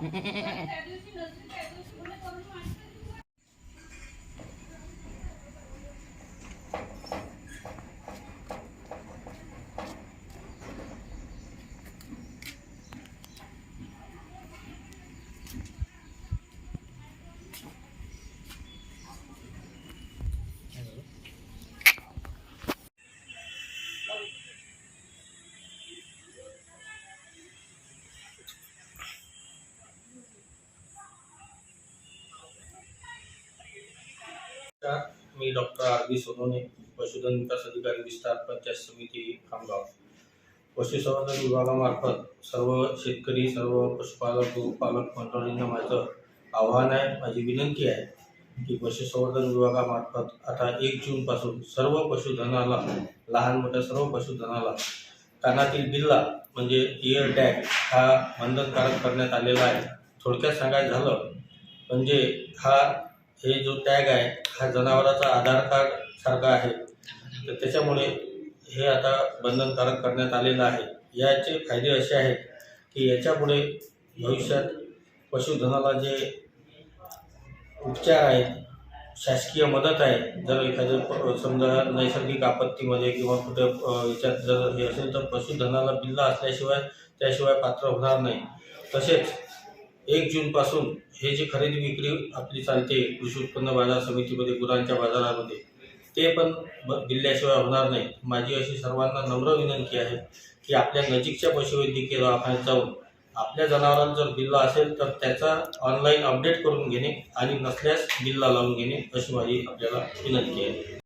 嗯嗯嗯嗯嗯。नमस्कार मी doctor R B Sonone पशुधन विकास अधिकारी विस्तार पंचायत समिती खामगाव. पशुसंवर्धन विभागामार्फत सर्व शेतकरी सर्व पशुपालक पालक मंडळींना माझं आव्हान आहे माझी विनंती आहे की पशुसंवर्धन विभागामार्फत आता एक जूनपासून सर्व पशुधनाला लहान मोठ्या सर्व पशुधनाला कानातील बिल्ला म्हणजे इयर टॅग हा बंधनकारक करण्यात आलेला आहे. थोडक्यात सांगायचं झालं म्हणजे हा हे जो टॅग आहे हा जनावराचा आधार कार्ड सारखा आहे. तर त्याच्यामुळे हे आता बंधनकारक करण्यात आलेलं आहे. याचे फायदे असे आहेत की याच्यापुढे भविष्यात पशुधनाला जे उपचार आहेत शासकीय मदत आहे जर एखादं समजा नैसर्गिक आपत्तीमध्ये किंवा कुठं याच्यात जर हे असेल तर पशुधनाला बिल्ला असल्याशिवाय त्याशिवाय पात्र होणार नाही. तसेच एक जूनपासून हे जे खरेदी विक्री आपली चालते कृषी उत्पन्न बाजार समितीमध्ये गुरांच्या बाजारामध्ये ते पण ब- दिल्याशिवाय होणार नाही. माझी अशी सर्वांना नम्र विनंती आहे की आपल्या नजीकच्या पशुवैद्यकीय दवाखान्यात जाऊन आपल्या जनावरांना जर बिल्ला असेल तर त्याचा ऑनलाईन अपडेट करून घेणे आणि नसल्यास बिल्ला लावून घेणे अशी माझी आपल्याला विनंती आहे.